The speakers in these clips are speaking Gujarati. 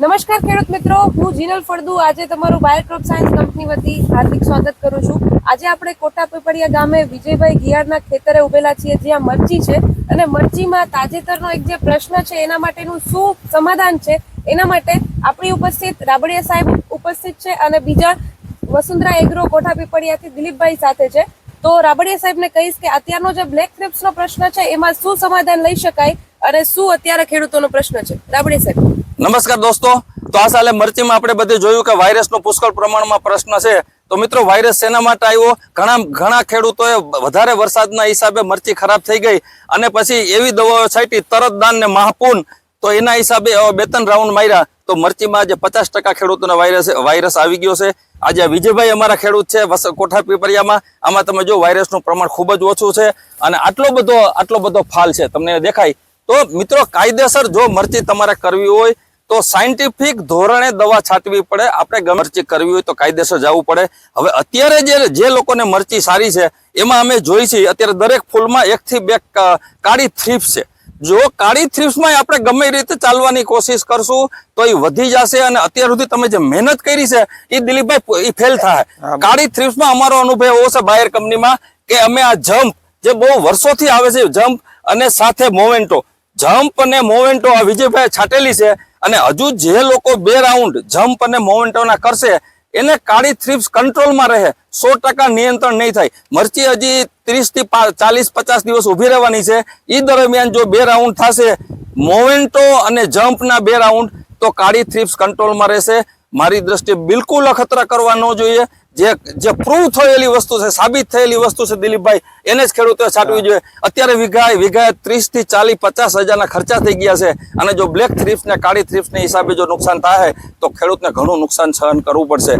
નમસ્કાર ખેડૂત મિત્રો, હું જીનલ ફળદુ. આજે તમારું બાયોક્રોપ સાયન્સ કંપની વતી હાર્દિક સ્વાગત કરું છું. આજે આપણે કોટા પીપળિયા ગામે વિજયભાઈ ગિયારના ખેતરે ઉભેલા છીએ, જ્યાં મરચી છે અને મરચીમાં તાજેતરનો એક જે પ્રશ્ન છે, એના માટેનું શું સમાધાન છે, એના માટે આપણી ઉપસ્થિત રાબડિયા સાહેબ ઉપસ્થિત છે અને બીજા વસુંધરા એગ્રો કોઠા પીપળિયાથી દિલીપભાઈ સાથે છે. તો રાબડિયા સાહેબને કહીશ કે અત્યારનો જે બ્લેક ક્રિપ્સનો પ્રશ્ન છે, એમાં શું સમાધાન લઈ શકાય? અને શું અત્યારે ખેડૂતોનો પ્રશ્ન છે? રાબડિયા સાહેબ. નમસ્કાર દોસ્તો. તો આ સાલે મરચીમાં આપણે બધે જોયું કે વાયરસનો પુષ્કળ પ્રમાણમાં પ્રશ્ન છે. તો મિત્રો, વાયરસ શેના માટે આવ્યો? ઘણા ઘણા ખેડૂતોએ વધારે વરસાદના હિસાબે મરચી ખરાબ થઈ ગઈ અને પછી એવી દવાઓ છાંટી, તરત દાન ને મહાપૂન. તો એના હિસાબે બે ત્રણ રાઉન્ડ માર્યા. તો મરચીમાં આજે પચાસ ટકા ખેડૂતોને વાયરસ વાયરસ આવી ગયો છે. આજે વિજયભાઈ અમારા ખેડૂત છે કોઠા પીપરિયામાં. આમાં તમે જો વાયરસનું પ્રમાણ ખૂબ જ ઓછું છે. અને આટલો બધો આટલો બધો ફાલ છે. તમને દેખાય તો મિત્રો કાયદેસર જો મરચી તમારે કરવી હોય તો સાયન્ટિફિક ધોરણે દવા છાંટવી પડે. આપણે મરચી કરવી હોય તો કાયદેસર જવું પડે. હવે અત્યારે જે જે લોકોને મરચી સારી છે એમાં અમે જોઈ છીએ અત્યારે દરેક ફૂલમાં એકથી બે કાળી થ્રીપ્સ છે. જો કાળી થ્રીપ્સમાં આપણે ગમે રીતે ચાલવાની કોશિશ કરશું તો એ વધી જશે અને અત્યાર સુધી તમે જે મહેનત કરી છે એ દિલીપભાઈ એ ફેલ થાય. કાળી થ્રીપ્સમાં અમારો અનુભવ એવો છે બાયર કંપનીમાં કે અમે આ જમ્પ જે બહુ વર્ષોથી આવે છે જમ્પ અને સાથે મોમેન્ટો જમ્પ અને મોમેન્ટો આ વિજયભાઈ છાટેલી છે અને હજુ જે લોકો બે રાઉન્ડ જમ્પ અને મોમેન્ટોના કરશે, એને કાળી થ્રીપ્સ કંટ્રોલમાં રહે, સો ટકા નિયંત્રણ નહીં થાય. મરચી હજી ત્રીસથી ચાલીસ, પચાસ દિવસ ઊભી રહેવાની છે. એ દરમિયાન જો બે રાઉન્ડ થશે, મોમેન્ટો અને જમ્પના બે રાઉન્ડ, તો કાળી થ્રીપ્સ કંટ્રોલમાં રહેશે. મારી દ્રષ્ટિએ બિલકુલ અખતરા કરવા ન જોઈએ. જે જે પ્રૂવ થયેલી વસ્તુ છે સાબિત થયેલી વસ્તુ છે દિલીપભાઈ એને જ ખેડૂતોએ છાંટવી જોઈએ. અત્યારે વીઘાએ વીઘાએ ત્રીસથી ચાલીસ પચાસ હજારના ખર્ચા થઈ ગયા છે અને જો બ્લેક થ્રીફ્ટને કાળી થ્રીફ્ટને ને હિસાબે જો નુકસાન થાય તો ખેડૂતને ઘણું નુકસાન સહન કરવું પડશે.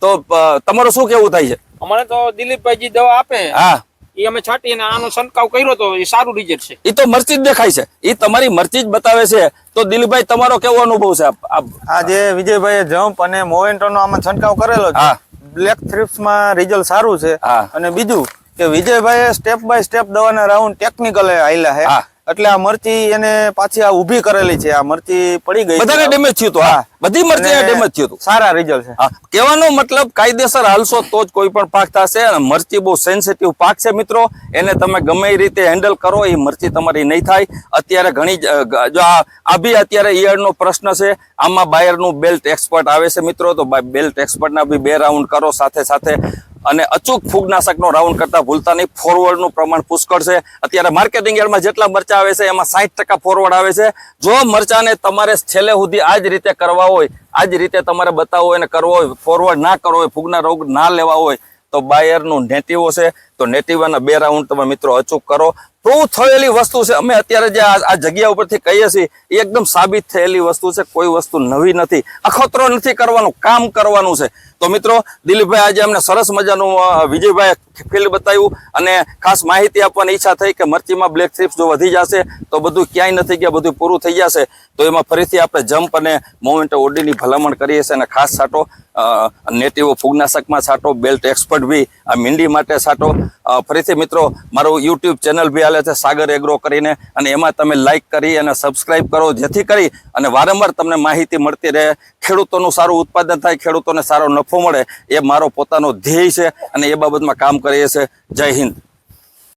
તો તમારું શું કેવું થાય છે? અમારે તો દિલીપભાઈ જે દવા આપે. હા. એ અમે છાંટીને આનો છંટકાવ કર્યો તો એ સારું રિઝલ્ટ છે. એ તો મરચી જ દેખાય છે. એ તમારી મરચી જ બતાવે છે. તો દિલીપભાઈ તમારો કેવો અનુભવ છે આ- જે વિજયભાઈએ જમ્પ અને મોવેન્ટો નો આમાં છંટકાવ કરેલો છે. હા. બ્લેક થ્રિપ્સમાં રિઝલ્ટ સારું છે. અને બીજું કે વિજયભાઈ સ્ટેપ બાય સ્ટેપ દવાના રાઉન્ડ ટેકનિકલ આયલા છે હા. એટલે આ મરચી એને પાછી આ ઊભી કરેલી છે. આ મરચી પડી ગઈ બધાને ડેમેજ થયું હતું હા. બધી મરચી ડેમેજ થયું હતું. સારા રિઝલ્ટ છે. હા. કહેવાનો મતલબ કાયદેસર હાલશો તો જ કોઈ પણ પાક થશે અને મરચી બહુ સેન્સિટિવ પાક છે મિત્રો. એને તમે ગમે એ રીતે હેન્ડલ કરો એ મરચી તમારી નહીં થાય. અત્યારે ઘણી જ, આ બી અત્યારે ઈયળનો પ્રશ્ન છે. આમાં બાયરનું બેલ્ટ એક્સપર્ટ આવે છે મિત્રો. તો બેલ્ટ એક્સપર્ટના બી બે રાઉન્ડ કરો સાથે સાથે. અને અચૂક ફૂગનાશકનો રાઉન્ડ કરતા ભૂલતા નહીં. ફોરવર્ડનું પ્રમાણ પુષ્કળ છે. અત્યારે માર્કેટિંગ યાર્ડમાં જેટલા મરચા આવે છે, એમાં ટકા ફોરવર્ડ આવે છે. જો મરચાને તમારે છેલ્લે સુધી આ જ રીતે કરવા હોય આ જ રીતે તમારે બતાવવો હોય અને કરવો હોય ફોરવર્ડ ના કરવો હોય, ફૂગના રોગ ના લેવા હોય, તો બાયરનું નેટિવો છે. તો નેટિવાના બે રાઉન્ડ તમે મિત્રો અચૂક કરો. પ્રૂવ થયેલી વસ્તુ છે. અમે અત્યારે જે આ જગ્યા ઉપરથી કહીએ છીએ, એ એકદમ સાબિત થયેલી વસ્તુ છે. કોઈ વસ્તુ નવી નથી. અખતરો નથી કરવાનું, કામ કરવાનું છે. તો મિત્રો, દિલીપભાઈ આજે અમને સરસ મજાનું વિજયભાઈ ફિલ્ડ બતાવ્યું અને ખાસ માહિતી આપવાની ઈચ્છા થઈ કે મરચીમાં બ્લેક થ્રીપ્સ જો વધી જશે, તો બધું ક્યાંય નથી ગયા, બધું પૂરું થઈ જશે. તો એમાં ફરીથી આપણે જમ્પ અને મોમેન્ટ ઓડીની ભલામણ કરીએ છીએ અને ખાસ છાંટો નેટિવો ફૂગનાશકમાં છાંટો બેલ્ટ એક્સપર્ટ બી આ મીંડી માટે છાંટો ફરીથી મિત્રો, મારું યુટ્યુબ ચેનલ બી હાલે છે, સાગર એગ્રો કરીને, અને એમાં તમે લાઇક કરી અને સબસ્ક્રાઇબ કરો, જેથી કરી અને વારંવાર તમને માહિતી મળતી રહે, ખેડૂતોનું સારું ઉત્પાદન થાય, ખેડૂતોને સારો નફો મળે, એ મારો પોતાનો ધ્યેય છે અને એ બાબતમાં કામ કરીએ છીએ જય હિન્દ.